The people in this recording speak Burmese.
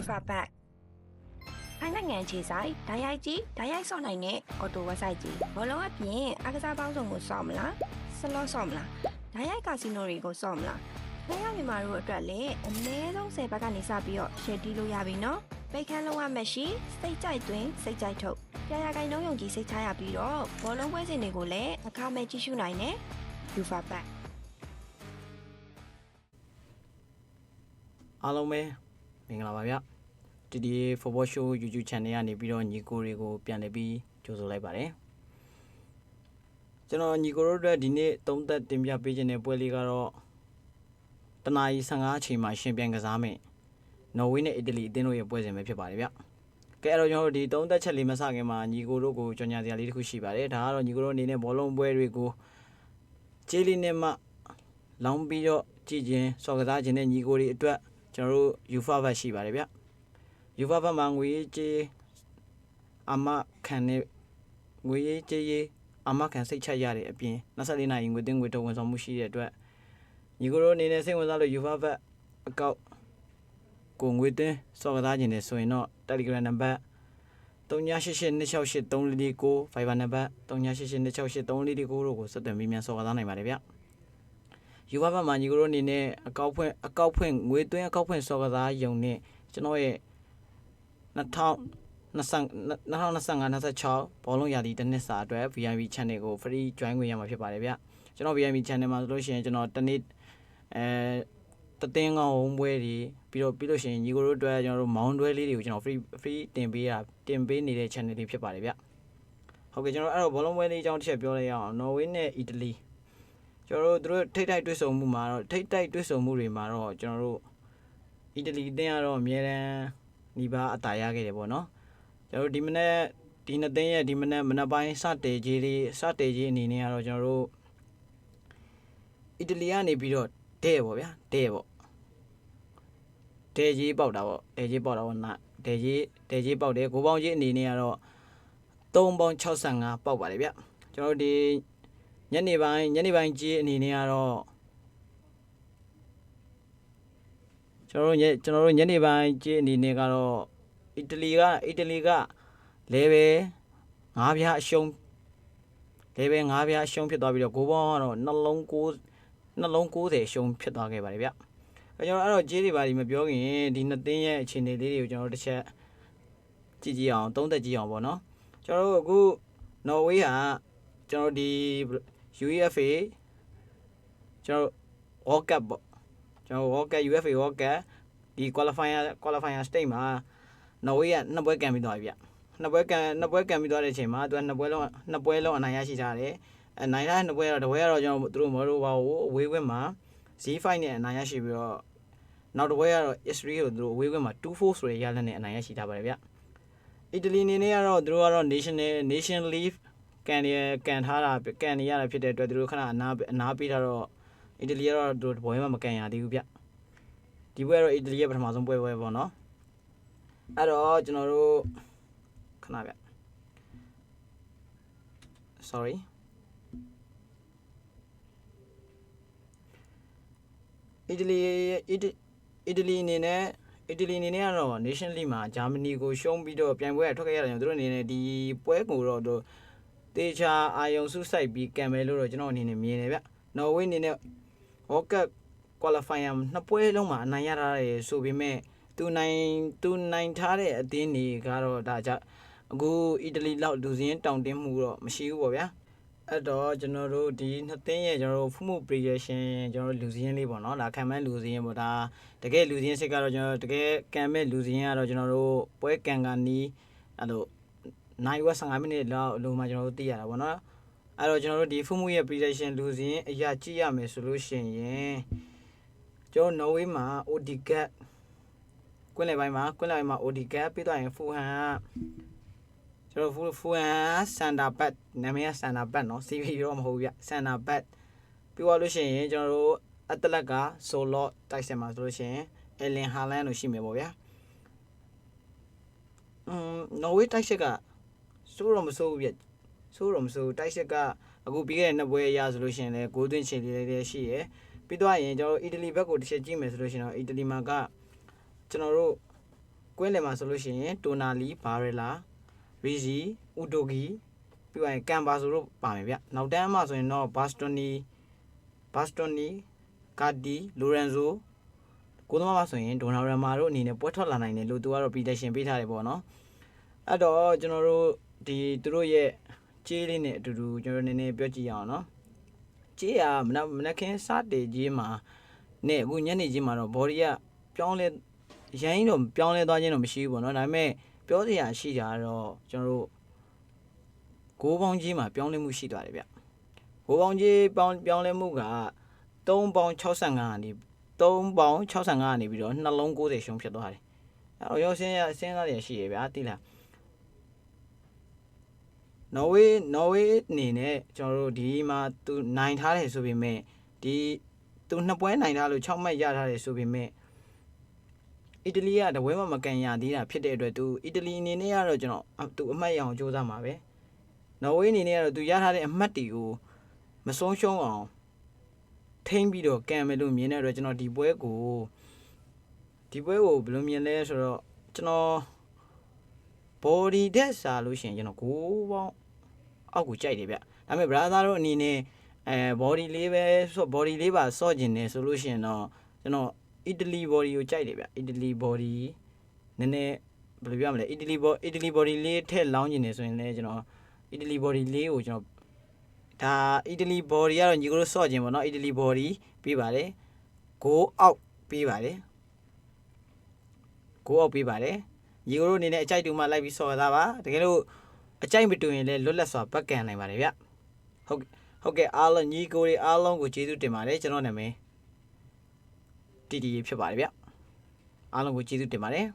Lufa Bag ထိုင်းနိုင်ငံခြေဆိုင်ဓာတ်ရိုက်ကြီးဓာတ်ရိုက်ဆော့နိုင်တဲ့ auto website ကြီးဘောလုံးအပြင်အားကစားပေါင်းစုံကိုဆော့မလားဆလော့ဆော့မလားဓာတ်ရိုက်ကာစီနိုတွေကိုဆော့မလားခဲရမြန်မာတို့အတွက်လည်းအနည်းဆုံး10ဘက်ကနေစပြီးတော့ရှယ်တီးလို့ရပြီနော်ပိတ်ခန်းလုံးဝမရှိစိတ်ကြိုက်သွင်းစိတ်ကြိုက်ထုတ်ကြာရကိုင်နှုံးယုံကြည်စိတ်ချရပြီးတော့ဘောလုံးပွဲစဉ်တွေကိုလည်းအခမဲ့ကြည့်ရှုနိုင်တယ် Lufa Bag အားလုံးပဲ မင်္ဂလာပါဗျဒီဒီ Football Show YouTube Channel ကနေပြီးတော့ညီကိုတွေကိုပြန်လည်ပြီးကြိုဆိုလိုက်ပါတယ်ကျွန်တော်ညီကိုတို့အတွက်ဒီနေ့သုံးသက်တင်ပြပေးခြင်းတဲ့ပွဲလေးကတော့တနာရီ15အချိန်မှာရှင်ပြန်ကစားမယ်နော်ဝေးနဲ့အီတလီအသင်းတို့ရဲ့ပွဲစဉ်ပဲဖြစ်ပါတယ်ဗျကဲအဲ့တော့ကျွန်တော်တို့ဒီသုံးသက်ချက်လေးမစခင်မှာညီကိုတို့ကိုကြော်ညာစရာလေးတစ်ခုရှိပါတယ်ဒါကတော့ညီကိုတို့အနေနဲ့ဘောလုံးပွဲတွေကိုကျေးလေးနဲ့မှလောင်းပြီးတော့ကြည်ခြင်းစော်ကစားခြင်းနဲ့ညီကိုတွေအတွက် ကျွန်တော်တို့ UFA ဘတ်ရှိပါတယ်ဗျ UFA ဘတ်မှာငွေရေးကြေးအမခံနဲ့ငွေရေးကြေးရေးအမခံစိတ်ချရတဲ့အပြင်24နိုင်ငွေသွင်းငွေထုတ်ဝန်ဆောင်မှုရှိတဲ့အတွက်ညီကိုတို့အနေနဲ့စိတ်ဝင်စားလို့ UFA ဘတ်အကောက်ကိုငွေသွင်းစော်ကစားခြင်းနဲ့ဆိုရင်တော့ Telegram နံပါတ်3882683449 Viber နံပါတ်3882683449တို့ကိုဆက်သွယ်မိမြန်စော်ကစားနိုင်ပါတယ်ဗျ ယူဘဘတ်မှာညီကိုတို့အနေနဲ့အကောက်ဖွင့်အကောက်ဖွင့်ငွေသွင်းအကောက်ဖွင့်စော်ကစားယုံနဲ့ကျွန်တော်ရဲ့2025 2025ဘောလုံးရာသီတစ်နှစ်စာအတွက် VIP channel ကို free join ခွင့်ရမှာဖြစ်ပါတယ်ဗျကျွန်တော် VIP channel မှာဆိုလို့ရှိရင်ကျွန်တော်တစ်နေ့အဲတသင်းကောင်းဝုံပွဲတွေပြီးတော့ပြီးလို့ရှိရင်ညီကိုတို့အတွက်ကျွန်တော်တို့မောင်းတွဲလေးတွေကိုကျွန်တော် free free တင်ပေးတာတင်ပေးနေတဲ့ channel လေးဖြစ်ပါတယ်ဗျဟုတ်ကဲ့ကျွန်တော်အဲ့တော့ဘောလုံးပွဲလေးအကြောင်းတစ်ချက်ပြောလိုက်ရအောင်နော်ဝေးနဲ့အီတလီ ကျွန်တော်တို့သူတို့ထိတ်တိုက်တွေ့ဆုံမှုမှာတော့ထိတ်တိုက်တွေ့ဆုံမှုတွေမှာတော့ကျွန်တော်တို့အီတလီအသင်းကတော့အများတန်းနီးပါးအတားရခဲ့တယ်ပေါ့နော်ကျွန်တော်တို့ဒီမနေ့ဒီနှစ်သင်းရဲ့ဒီမနေ့မနေ့ပိုင်းစတေကြီးလေးစတေကြီးအနေနဲ့ကတော့ကျွန်တော်တို့အီတလီကနေပြီးတော့တဲ့ပေါ့ဗျာတဲ့ပေါ့တဲ့ကြီးပေါက်တာပေါ့တဲ့ကြီးပေါက်တာပေါ့နာတဲ့ကြီးတဲ့ကြီးပေါက်တယ်ကိုပေါင်းကြီးအနေနဲ့ကတော့3ပေါင်း65ပေါက်ပါတယ်ဗျကျွန်တော်တို့ဒီ ညနေပိုင်းညနေပိုင်းကြီးအနေနဲ့ကတော့ကျွန်တော်တို့ညကျွန်တော်တို့ညနေပိုင်းကြီးအနေနဲ့ကတော့အီတလီကအီတလီကလဲပဲ၅ပြားအရှုံးလဲပဲ၅ပြားအရှုံးဖြစ်သွားပြီးတော့ဂိုးပေါင်းကတော့နှလုံး9နှလုံး90ရှုံးဖြစ်သွားခဲ့ပါတယ်ဗျအဲကျွန်တော်အဲ့တော့ကြီးတွေပါဒီမပြောခင်ဒီနှစ်သင်းရဲ့အခြေအနေလေးတွေကိုကျွန်တော်တို့တစ်ချက်ကြည့်ကြည့်အောင်သုံးသပ်ကြည့်အောင်ပေါ့နော်ကျွန်တော်တို့အခုနော်ဝေးဟာကျွန်တော်ဒီ UEFA ကျွန်တော် World Cup ပေါ့ကျွန်တော် World Cup UEFA World Cup ဒီ qualifier qualifier stage မှာနော်ဝေးကနှစ်ပွဲကန်ပြီးသွားပြီဗျနှစ်ပွဲကန်နှစ်ပွဲကန်ပြီးသွားတဲ့အချိန်မှာသူကနှစ်ပွဲလုံးနှစ်ပွဲလုံးအနိုင်ရရှိထားတယ်အနိုင်ရတဲ့နှစ်ပွဲကတော့တပွဲကတော့ကျွန်တော်တို့မော်ရိုဘာကိုအဝေးဝင်းမှာ Z5 နဲ့အနိုင်ရရှိပြီးတော့နောက်တစ်ပွဲကတော့ Israel ကိုသူတို့အဝေးဝင်းမှာ2-4ဆိုတဲ့ရလဒ်နဲ့အနိုင်ရရှိထားပါတယ်ဗျအီတလီအနေနဲ့ကတော့သူတို့ကတော့ National Nation League ကန်ရကန်ထားတာကန်နေရတာဖြစ်တဲ့အတွက်သူတို့ခဏအနာအနာပေးထားတော့အီတလီကတော့သူတို့ဘွဲမှမကန်ရသေးဘူးဗျဒီဘွဲတော့အီတလီရဲ့ပထမဆုံးပွဲပွဲပေါ့နော်အဲ့တော့ကျွန်တော်တို့ခဏဗျ sorry အီတလီအီတအီတလီအနေနဲ့အီတလီအနေနဲ့ကတော့ Nation League မှာဂျာမနီကိုရှုံးပြီးတော့ပြိုင်ပွဲကထွက်ခဲ့ရတယ်သူတို့အနေနဲ့ဒီပွဲကိုတော့သူ တေချာအာယုံစုစိုက်ပြီးကံမယ်လို့တော့ကျွန်တော်အနေနဲ့မြင်တယ်ဗျနော်ဝေးအနေနဲ့ World Cup qualifier နှစ်ပွဲလုံးမှာအနိုင်ရထားတယ်ဆိုပေမဲ့သူနိုင်သူနိုင်ထားတဲ့အသင်းတွေကတော့ဒါကြအခုအီတလီလောက်လူစင်းတောင်တင်းမှုတော့မရှိဘူးပေါ့ဗျာအဲ့တော့ကျွန်တော်တို့ဒီနှစ်သင်းရဲ့ကျွန်တော်တို့ဖုမှု prediction ကျွန်တော်တို့လူစင်းလေးပေါ့နော်ဒါခံမဲ့လူစင်းပေါ့ဒါတကယ်လူစင်းစစ်ကတော့ကျွန်တော်တကယ်ကံမဲ့လူစင်းကတော့ကျွန်တော်တို့ပွဲကံကနီးအဲ့လို နိုင်ဝက်15မိနစ်လောက်အလိုမှကျွန်တော်တို့သိရတာပေါ့နော်အဲ့တော့ကျွန်တော်တို့ဒီဖုမှုရဲ့ prediction လူစင်းအရာကြည့်ရမယ်ဆိုလို့ရှိရင်ကျွန်တော်နော်ဝေးမှာ Odigat ကွင်းလယ်ပိုင်းမှာကွင်းလယ်ပိုင်းမှာ Odigat ပြီးတော့ရင်ဖူဟန်ကကျွန်တော်ဖူဖူဟန်စန်တာဘတ်နာမည်ကစန်တာဘတ်နော် CV တော့မဟုတ်ဘူးဗျစန်တာဘတ်ပြီးတော့လို့ရှိရင်ကျွန်တော်တို့အတလက်ကဆိုလော့တိုက်စင်မှာဆိုလို့ရှိရင်အလင်ဟာလန်တို့ရှိမယ်ပေါ့ဗျာอืมနော်ဝေးတိုက်ဆက်က စိုးတော့မစိုးဘူးပြစိုးတော့မစိုးဘူးတိုက်ဆက်ကအခုပြီးခဲ့တဲ့နှစ်ပွဲအရဆိုလို့ရှိရင်လည်းဂိုးသွင်းချေလေးလေးရှိရယ်ပြီးတော့ရင်ကျွန်တော်တို့အီတလီဘက်ကိုတစ်ချက်ကြည့်မယ်ဆိုလို့ရှိရင်တော့အီတလီမှာကကျွန်တော်တို့ဂကွင်းလယ်မှာဆိုလို့ရှိရင်တိုနာလီဘာရလာရီဂျီဥတိုဂီပြီးရင်ကန်ဘာဆိုတို့ပါမယ်ဗျနောက်တန်းမှာဆိုရင်တော့ဘာစတိုနီဘာစတိုနီကာဒီလိုရန်ဇိုကိုသမားမှာဆိုရင်ဒိုနာရမာတို့အနေနဲ့ပွဲထွက်လာနိုင်တယ်လို့သူကတော့ prediction ပေးထားတယ်ပေါ့နော်အဲ့တော့ကျွန်တော်တို့ ဒီသူတို့ရဲ့ကြေးလေးနဲ့အတူတူကျွန်တော်နည်းနည်းပြောကြည့်ရအောင်နော်ကြေးကမနက်မနက်ခင်းစတေကြေးမှာနဲ့အခုညနေကြေးမှာတော့ body ကပြောင်းလဲရိုင်းတော့ပြောင်းလဲသွားခြင်းတော့မရှိဘူးပေါ့နော်ဒါပေမဲ့ပြောစရာရှိတာကတော့ကျွန်တော်တို့ဂိုးပေါင်းကြီးမှာပြောင်းလဲမှုရှိသွားတယ်ဗျဂိုးပေါင်းကြီးပြောင်းပြောင်းလဲမှုက3ပေါင်း65ကနေ3ပေါင်း65ကနေပြီးတော့နှလုံး90ရှုံးဖြစ်သွားတယ်အဲ့တော့ရောစင်းရစဉ်းစားရရှိရဗျာတိလား နော်ဝေးနော်ဝေးအနေနဲ့ကျွန်တော်တို့ဒီမှာသူနိုင်ထားတယ်ဆိုပေမဲ့ဒီသူနှစ်ပွဲနိုင်ထားလို့6မှတ်ရထားတယ်ဆိုပေမဲ့အီတလီကတပွဲမှမကန်ရသေးတာဖြစ်တဲ့အတွက်သူအီတလီအနေနဲ့ကတော့ကျွန်တော်အသူအမှတ်ရအောင်စူးစမ်းပါပဲနော်ဝေးအနေနဲ့ကတော့သူရထားတဲ့အမှတ်တွေကိုမဆုံးရှုံးအောင်ထိမ့်ပြီးတော့ကန်မယ်လို့မြင်တဲ့အတွက်ကျွန်တော်ဒီပွဲကိုဒီပွဲကိုဘယ်လိုမြင်လဲဆိုတော့ကျွန်တော် body တက်စားလို့ရှိရင်ကျွန်တော်ကိုးပေါင်းအောက်ကိုကြိုက်တယ်ဗျဒါပေမဲ့ brother တို့အနေနဲ့အဲ body လေးပဲဆို body လေးပါစော့ကျင်တယ်ဆိုလို့ရှိရင်တော့ကျွန်တော်အီတလီ body ကိုကြိုက်တယ်ဗျအီတလီ body နည်းနည်းဘယ်လိုပြောမလဲအီတလီ body အီတလီ body လေးထည့်လောင်းကျင်နေဆိုရင်လည်းကျွန်တော်အီတလီ body လေးကိုကျွန်တော်ဒါအီတလီ body ကတော့ညီကိုတို့စော့ခြင်းပေါ့နော်အီတလီ body ပြီးပါတယ် go out ပြီးပါတယ် go out ပြီးပါတယ် ညီကိုတို့အနေနဲ့အကြိုက်တူမှလိုက်ပြီးစော်သားပါတကယ်လို့အကြိုက်မတူရင်လည်းလွတ်လပ်စွာပတ်ကန်နိုင်ပါတယ်ဗျဟုတ်ဟုတ်ကဲ့အားလုံးညီကိုတွေအားလုံးကိုကျေးဇူးတင်ပါတယ်ကျွန်တော်နာမည်တီတီဖြစ်ပါတယ်ဗျအားလုံးကိုကျေးဇူးတင်ပါတယ်